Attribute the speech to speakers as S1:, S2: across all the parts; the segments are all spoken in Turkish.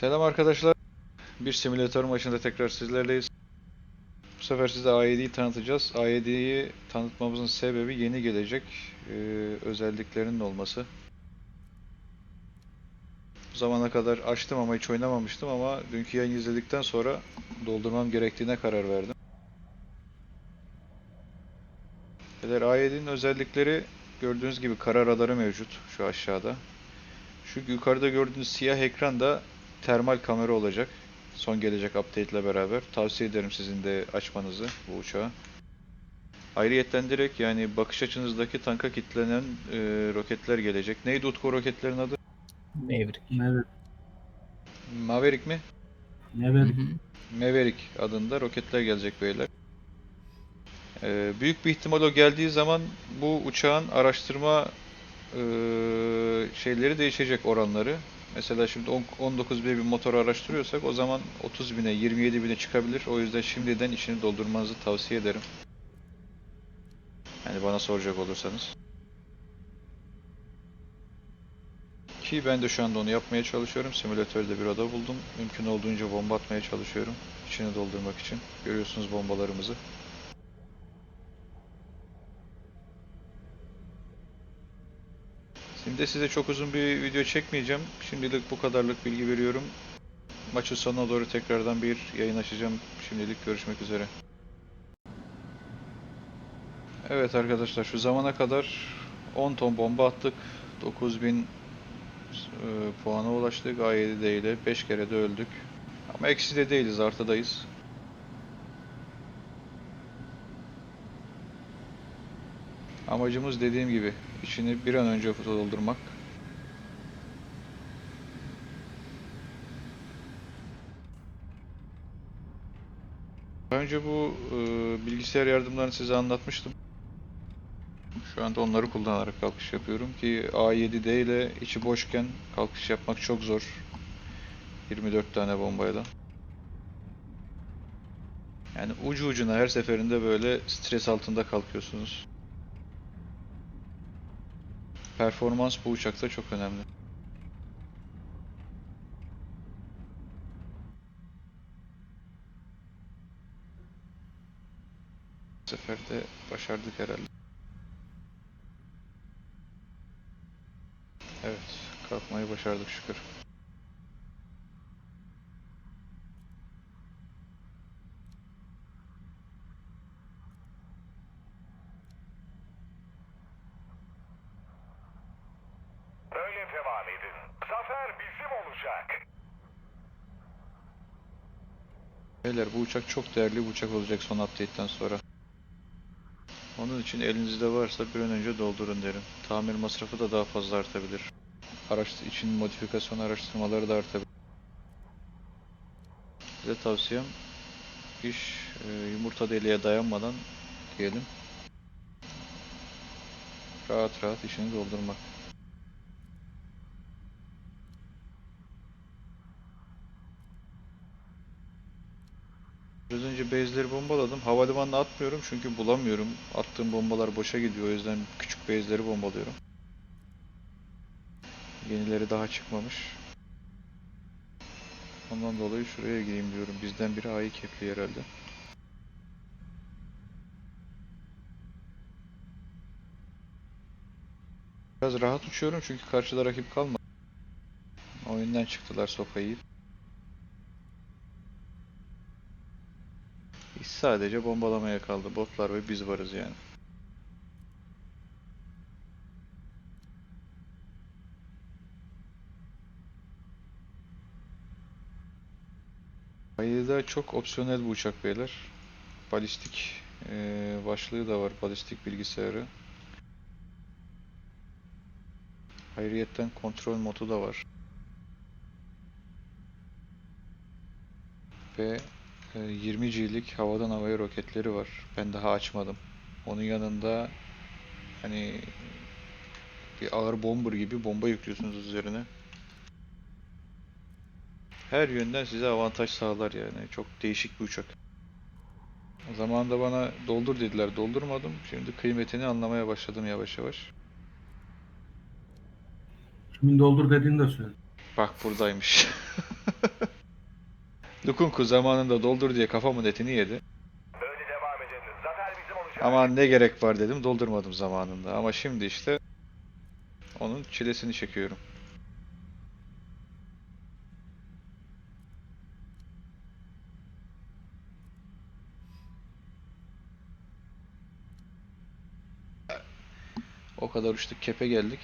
S1: Selam arkadaşlar. Bir simülatör maçında tekrar sizlerleyiz. Bu sefer size A7'yi tanıtacağız. A7'yi tanıtmamızın sebebi yeni gelecek e, özelliklerinin olması. Bu zamana kadar açtım ama hiç oynamamıştım ama dünkü yayını izledikten sonra doldurmam gerektiğine karar verdim. Beyler A7'nin özellikleri gördüğünüz gibi kara radarı mevcut şu aşağıda. Şu yukarıda gördüğünüz siyah ekran da termal kamera olacak. Son gelecek update ile beraber. Tavsiye ederim sizin de açmanızı bu uçağı. Ayrıyetten direkt yani bakış açınızdaki tanka kilitlenen e, roketler gelecek. Neydi Utku roketlerin adı?
S2: Maverick.
S1: Maverick mi?
S2: Hı
S3: Evet.
S2: hı.
S1: Maverick adında roketler gelecek beyler. Ee, büyük bir ihtimal o geldiği zaman bu uçağın araştırma e, şeyleri değişecek oranları. Mesela şimdi on- 19 bin bir motor araştırıyorsak o zaman 30 bine 27 bine çıkabilir. O yüzden şimdiden içini doldurmanızı tavsiye ederim. Yani bana soracak olursanız. Ki ben de şu anda onu yapmaya çalışıyorum. Simülatörde bir oda buldum. Mümkün olduğunca bomba atmaya çalışıyorum. İçini doldurmak için. Görüyorsunuz bombalarımızı. Şimdi size çok uzun bir video çekmeyeceğim. Şimdilik bu kadarlık bilgi veriyorum. Maçın sonuna doğru tekrardan bir yayın açacağım. Şimdilik görüşmek üzere. Evet arkadaşlar şu zamana kadar 10 ton bomba attık. 9000 e, puana ulaştık A7D ile 5 kere de öldük. Ama eksi de değiliz, artıdayız. Amacımız dediğim gibi içini bir an önce doldurmak. Önce bu e, bilgisayar yardımlarını size anlatmıştım. Şu anda onları kullanarak kalkış yapıyorum ki A7D ile içi boşken kalkış yapmak çok zor. 24 tane bombayla. Yani ucu ucuna her seferinde böyle stres altında kalkıyorsunuz. Performans bu uçakta çok önemli. Bu sefer de başardık herhalde. Evet, kalkmayı başardık şükür.
S4: Bizim olacak.
S1: Beyler bu uçak çok değerli bir uçak olacak son update'ten sonra. Onun için elinizde varsa bir an önce doldurun derim. Tamir masrafı da daha fazla artabilir. Araç için modifikasyon araştırmaları da artabilir. Size tavsiyem iş e, yumurta deliğe dayanmadan diyelim. Rahat rahat işini doldurmak. Biraz önce base'leri bombaladım. Havalimanına atmıyorum çünkü bulamıyorum. Attığım bombalar boşa gidiyor. O yüzden küçük base'leri bombalıyorum. Yenileri daha çıkmamış. Ondan dolayı şuraya gireyim diyorum. Bizden biri A'yı kepliyor herhalde. Biraz rahat uçuyorum çünkü karşıda rakip kalmadı. Oyundan çıktılar sopa yiyip. Sadece bombalamaya kaldı. Botlar ve biz varız yani. Ayıda çok opsiyonel bu uçak beyler. Balistik eee, başlığı da var. Balistik bilgisayarı. Ayrıyetten kontrol modu da var. Ve e, 20 G'lik havadan havaya roketleri var. Ben daha açmadım. Onun yanında hani bir ağır bomber gibi bomba yüklüyorsunuz üzerine. Her yönden size avantaj sağlar yani. Çok değişik bir uçak. Zamanında bana doldur dediler. Doldurmadım. Şimdi kıymetini anlamaya başladım yavaş yavaş.
S3: Kimin doldur dediğini de söyle.
S1: Bak buradaymış. Lukunku zamanında doldur diye kafamın etini yedi.
S4: Böyle devam edin. Zafer bizim olacak.
S1: Ama ne gerek var dedim doldurmadım zamanında. Ama şimdi işte onun çilesini çekiyorum. O kadar uçtuk kepe geldik.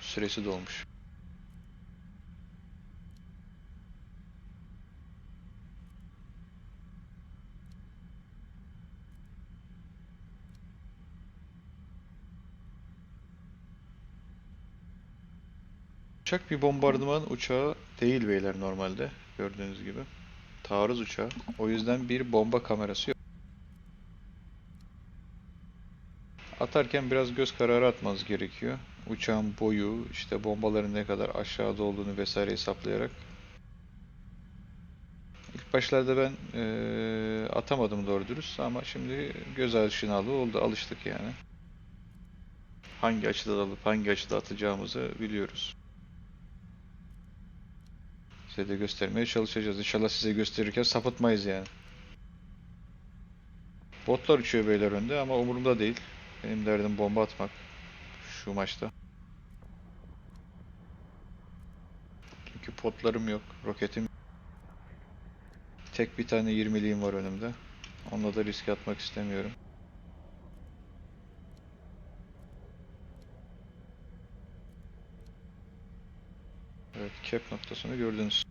S1: Süresi dolmuş. Uçak bir bombardıman uçağı değil beyler normalde gördüğünüz gibi. Taarruz uçağı. O yüzden bir bomba kamerası yok. Atarken biraz göz kararı atmanız gerekiyor. Uçağın boyu, işte bombaların ne kadar aşağıda olduğunu vesaire hesaplayarak. İlk başlarda ben eee, atamadım doğru dürüst ama şimdi göz aşinalığı oldu. Alıştık yani. Hangi açıda alıp hangi açıda atacağımızı biliyoruz. Size de göstermeye çalışacağız. İnşallah size gösterirken sapıtmayız yani. Botlar uçuyor beyler önde ama umurumda değil. Benim derdim bomba atmak. Şu maçta. Çünkü potlarım yok. Roketim Tek bir tane 20'liğim var önümde. Onunla da riske atmak istemiyorum. Evet, cap noktasını gördünüz.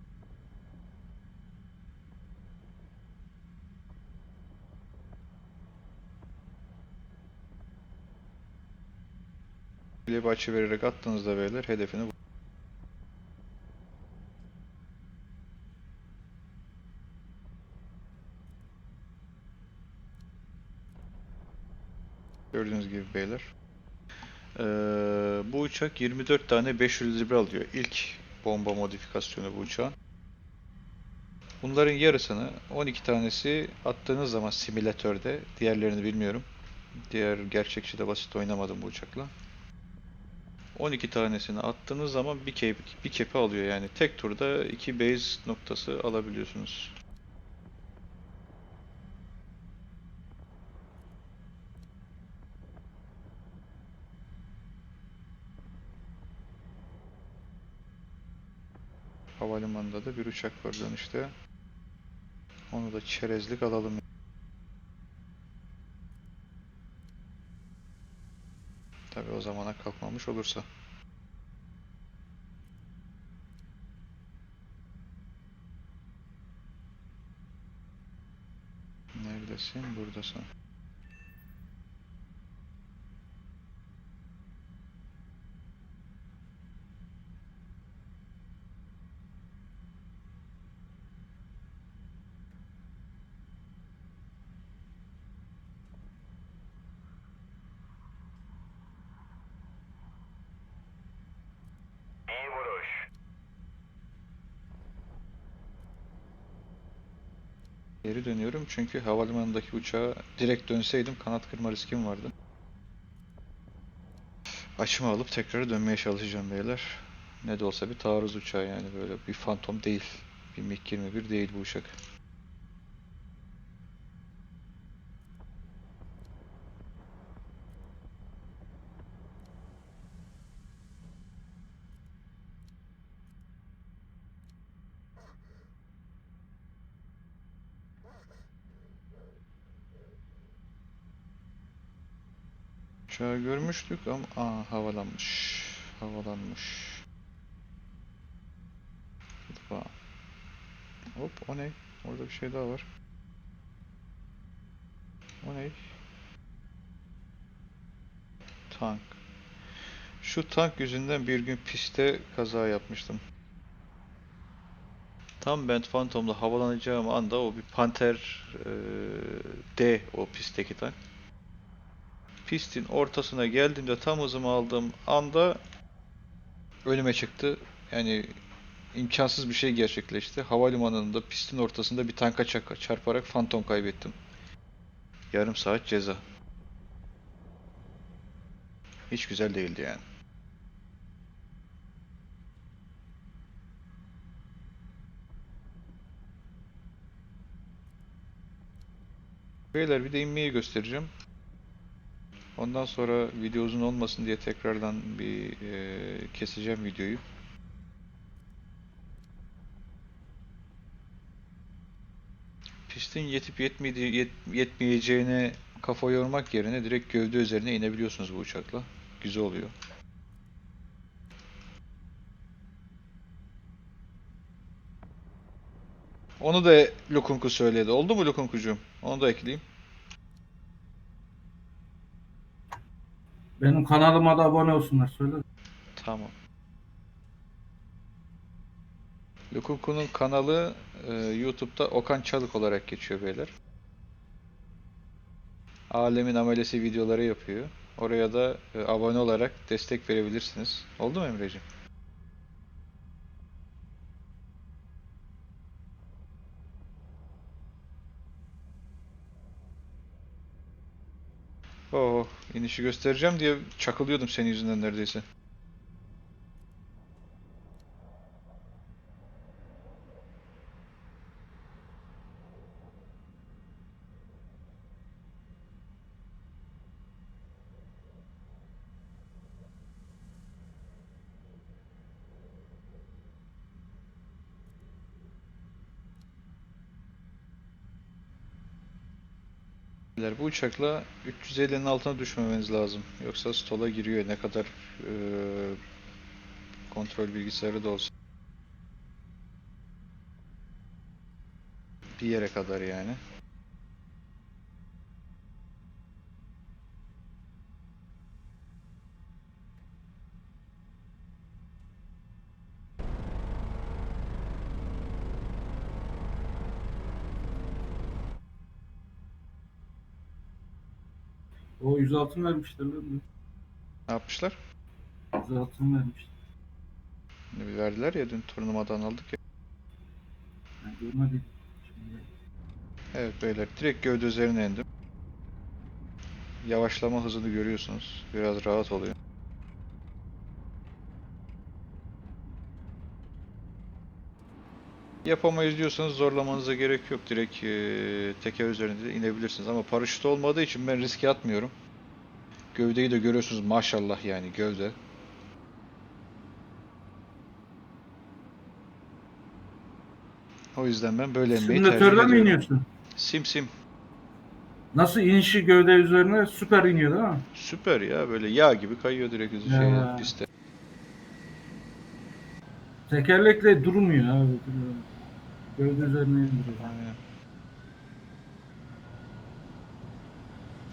S1: Bir açı vererek attığınızda beyler hedefini Gördüğünüz gibi beyler. Ee, bu uçak 24 tane 500 libre alıyor. İlk bomba modifikasyonu bu uçağın. Bunların yarısını 12 tanesi attığınız zaman simülatörde, diğerlerini bilmiyorum. Diğer gerçekçi de basit oynamadım bu uçakla. 12 tanesini attığınız zaman bir kep, bir kepi alıyor yani. Tek turda iki base noktası alabiliyorsunuz. Havalimanında da bir uçak var dönüşte. Onu da çerezlik alalım. Tabii o zamana kalkmamış olursa. Neredesin? Buradasın. Geri dönüyorum çünkü havalimanındaki uçağa direkt dönseydim kanat kırma riskim vardı. Açımı alıp tekrar dönmeye çalışacağım beyler. Ne de olsa bir taarruz uçağı yani böyle bir Phantom değil. Bir MiG-21 değil bu uçak. Uçağı görmüştük ama aa, havalanmış. Havalanmış. Hoppa. Hop o ne? Orada bir şey daha var. O ne? Tank. Şu tank yüzünden bir gün pistte kaza yapmıştım. Tam ben Phantom'la havalanacağım anda o bir Panther eee, D o pistteki tank pistin ortasına geldiğimde tam hızımı aldığım anda önüme çıktı. Yani imkansız bir şey gerçekleşti. Havalimanında pistin ortasında bir tanka çarparak fantom kaybettim. Yarım saat ceza. Hiç güzel değildi yani. Beyler bir de inmeyi göstereceğim. Ondan sonra video uzun olmasın diye tekrardan bir e, keseceğim videoyu. Pistin yetip yetmediği, yet- yetmeyeceğine kafa yormak yerine direkt gövde üzerine inebiliyorsunuz bu uçakla. Güzel oluyor. Onu da Lukunku söyledi. Oldu mu Lukunkucuğum? Onu da ekleyeyim.
S2: Benim kanalıma da abone olsunlar söyle.
S1: Tamam. Lukunku'nun kanalı e, YouTube'da Okan Çalık olarak geçiyor beyler. Alemin amelesi videoları yapıyor. Oraya da e, abone olarak destek verebilirsiniz. Oldu mu Emreciğim? Oh, inişi göstereceğim diye çakılıyordum senin yüzünden neredeyse. Bu uçakla 350'nin altına düşmemeniz lazım. Yoksa stola giriyor ne kadar eee, kontrol bilgisayarı da olsa. Bir yere kadar yani.
S2: O 106 vermişler lan.
S1: Ne yapmışlar?
S2: 106 vermişler.
S1: Bir verdiler ya dün turnuvadan aldık ya.
S2: Ben görmedim. Şimdi
S1: Evet beyler direkt gövde üzerine indim. Yavaşlama hızını görüyorsunuz. Biraz rahat oluyor. Yapamayız diyorsanız zorlamanıza gerek yok. Direkt eee teker üzerinde de inebilirsiniz. Ama paraşüt olmadığı için ben riske atmıyorum. Gövdeyi de görüyorsunuz maşallah yani gövde. O yüzden ben böyle inmeyi tercih
S2: Simülatörde mi
S1: ediyorum.
S2: iniyorsun?
S1: Sim sim.
S2: Nasıl inişi gövde üzerine süper iniyor değil mi?
S1: Süper ya böyle yağ gibi kayıyor direkt üzü-
S2: Ya.
S1: piste.
S2: Tekerlekle durmuyor abi. Gövde üzerine indiriyor.
S1: Aynen.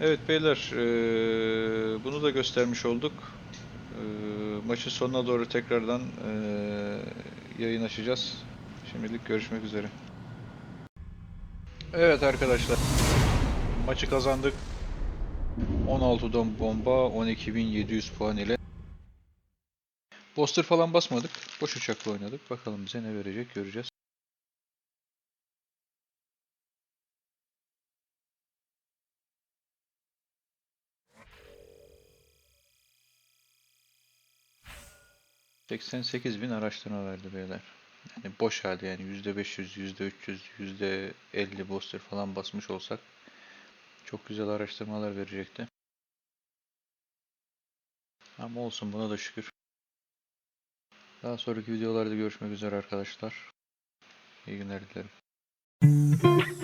S1: Evet beyler eee, bunu da göstermiş olduk. Eee, maçın sonuna doğru tekrardan eee, yayın açacağız. Şimdilik görüşmek üzere. Evet arkadaşlar maçı kazandık. 16'dan bomba 12.700 puan ile. Booster falan basmadık. Boş uçakla oynadık. Bakalım bize ne verecek göreceğiz. ...88 bin araştırma verdi beyler. Yani boş halde yani %500, %300, %50 booster falan basmış olsak... ...çok güzel araştırmalar verecekti. Ama olsun buna da şükür. Daha sonraki videolarda görüşmek üzere arkadaşlar. İyi günler dilerim.